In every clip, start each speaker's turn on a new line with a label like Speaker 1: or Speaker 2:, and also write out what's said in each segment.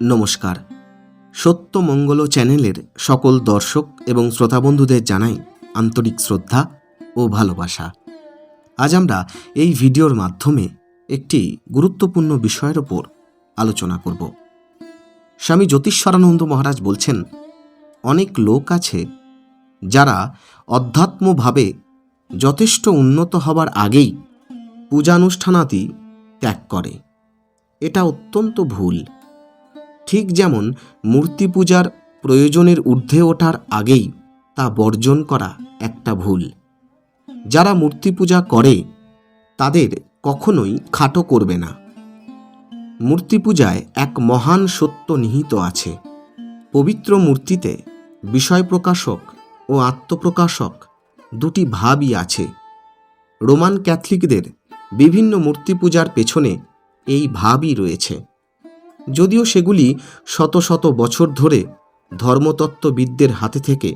Speaker 1: নমস্কার। সত্য মঙ্গল চ্যানেলের সকল দর্শক এবং শ্রোতাবন্ধুদের জানাই আন্তরিক শ্রদ্ধা ও ভালোবাসা। আজ আমরা এই ভিডিওর মাধ্যমে একটি গুরুত্বপূর্ণ বিষয়ের ওপর আলোচনা করব। স্বামী জ্যোতিষ্বরানন্দ মহারাজ বলছেন, অনেক লোক আছে যারা অধ্যাত্মভাবে যথেষ্ট উন্নত হবার আগেই পূজানুষ্ঠানাদি ত্যাগ করে। এটা অত্যন্ত ভুল। ঠিক যেমন মূর্তি পূজার প্রয়োজনের ঊর্ধ্বে ওঠার আগেই তা বর্জন করা একটা ভুল। যারা মূর্তি পূজা করে, তাদের কখনোই খাটো করবে না। মূর্তি পূজায় এক মহান সত্য নিহিত আছে। পবিত্র মূর্তিতে বিষয় প্রকাশক ও আত্মপ্রকাশক দুটি ভাবই আছে। রোমান ক্যাথলিকদের বিভিন্ন মূর্তি পূজার পেছনে এই ভাবই রয়েছে। যদিও সেগুলি শত শত বছর ধরে ধর্মতত্ত্ববিদদের হাতে থেকে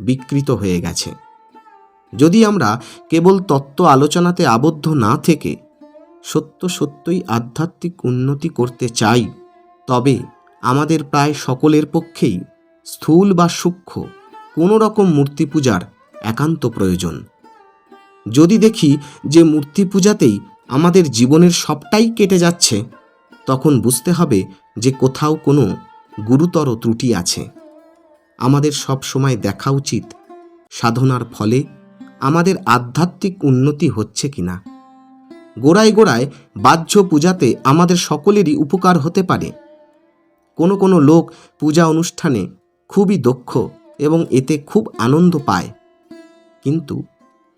Speaker 1: বিকৃত হয়ে গেছে। যদি আমরা কেবল তত্ত্ব আলোচনাতে আবদ্ধ না থেকে সত্য সত্যই আধ্যাত্মিক উন্নতি করতে চাই, তবে আমাদের প্রায় সকলের পক্ষেই স্থূল বা সূক্ষ্ম কোনো রকম মূর্তি পূজার একান্ত প্রয়োজন। যদি দেখি যে মূর্তি পূজাতেই আমাদের জীবনের সবটাই কেটে যাচ্ছে তখন বুঝতে হবে যে কোথাও কোনো গুরুতর ত্রুটি আছে। আমাদের সব সময় দেখা উচিত সাধনার ফলে আমাদের আধ্যাত্মিক উন্নতি হচ্ছে কিনা গোড়ায় গোড়ায় বাহ্য পূজাতে আমাদের সকলেরই উপকার হতে পারে। কোনো কোনো লোক পূজা অনুষ্ঠানে খুবই দক্ষ এবং এতে খুব আনন্দ পায়। কিন্তু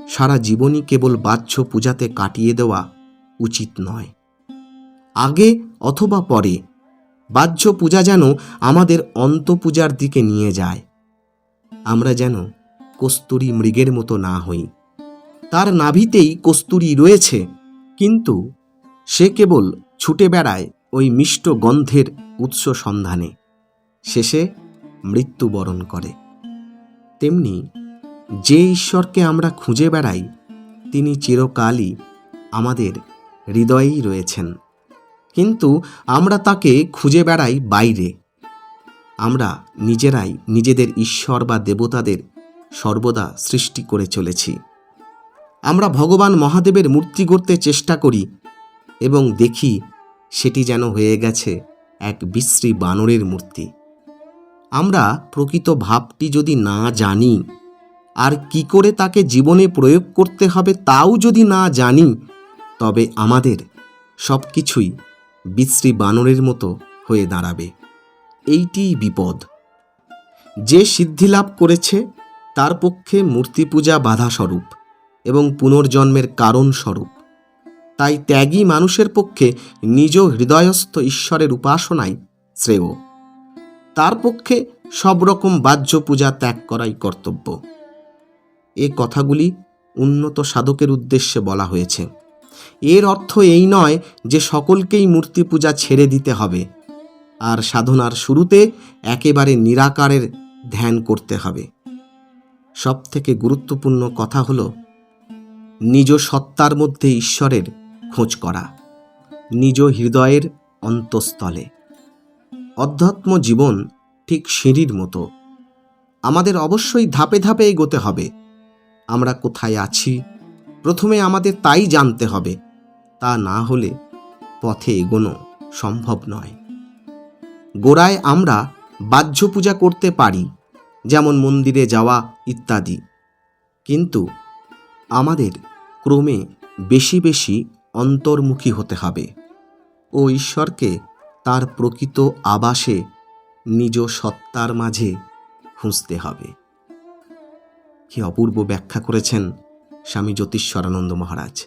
Speaker 1: সারা জীবনই কেবল বাহ্য পূজাতে কাটিয়ে দেওয়া উচিত নয়। আগে অথবা পরে। বাহ্য পূজা যেন আমাদের অন্তপূজার দিকে নিয়ে যায়। আমরা যেন কস্তুরী মৃগের মতো না হই। তার নাভিতেই কস্তুরী রয়েছে, কিন্তু সে কেবল ছুটে বেড়ায় ওই মিষ্ট গন্ধের উৎস সন্ধানে। শেষে মৃত্যুবরণ করে। তেমনি যে ঈশ্বরকে আমরা খুঁজে বেড়াই, তিনি চিরকালই আমাদের হৃদয়েই রয়েছেন। কিন্তু আমরা তাকে খুঁজে বেড়াই বাইরে। আমরা নিজেরাই নিজেদের ঈশ্বর বা দেবতাদের সর্বদা সৃষ্টি করে চলেছি। আমরা ভগবান মহাদেবের মূর্তি গড়তে চেষ্টা করি এবং দেখি সেটি যেন হয়ে গেছে এক বিশ্রী বানরের মূর্তি। আমরা প্রকৃত ভাবটি যদি না জানি, আর কি করে তাকে জীবনে প্রয়োগ করতে হবে তাও যদি না জানি, তবে আমাদের সব কিছুই বিশ্রী বানরের মতো হয়ে দাঁড়াবে। এইটিই বিপদ। যে সিদ্ধি লাভ করেছে, তার পক্ষে মূর্তি পূজা বাধাস্বরূপ এবং পুনর্জন্মের কারণ স্বরূপ তাই ত্যাগী মানুষের পক্ষে নিজ হৃদয়স্থ ঈশ্বরের উপাসনাই শ্রেয়। তার পক্ষে সব রকম বাহ্য পূজা ত্যাগ করাই কর্তব্য। এ কথাগুলি উন্নত সাধকের উদ্দেশ্যে বলা হয়েছে। এর অর্থ এই নয় যে সকলকেই মূর্তি পূজা ছেড়ে দিতে হবে। আর সাধনার শুরুতে একেবারে নিরাকারের ধ্যান করতে হবে। সব থেকে গুরুত্বপূর্ণ কথা হল, নিজ সত্তার মধ্যে ঈশ্বরের খোঁজ করা, নিজ হৃদয়ের অন্তঃস্থলে। অধ্যাত্ম জীবন ঠিক সিঁড়ির মতো। আমাদের অবশ্যই ধাপে ধাপে এগোতে হবে। আমরা কোথায় আছি? প্রথমে আমাদের তাই জানতে হবে। তা না হলে পথে এগোনো সম্ভব নয়। গোড়ায় আমরা বাহ্য পূজা করতে পারি, যেমন মন্দিরে যাওয়া ইত্যাদি। কিন্তু আমাদের ক্রমে বেশি বেশি অন্তর্মুখী হতে হবে ও ঈশ্বরকে তার প্রকৃত আবাসে নিজ সত্তার মাঝে খুঁজতে হবে। কি অপূর্ব ব্যাখ্যা করেছেন স্বামী জ্যোতিষ্বরানন্দ মহারাজ।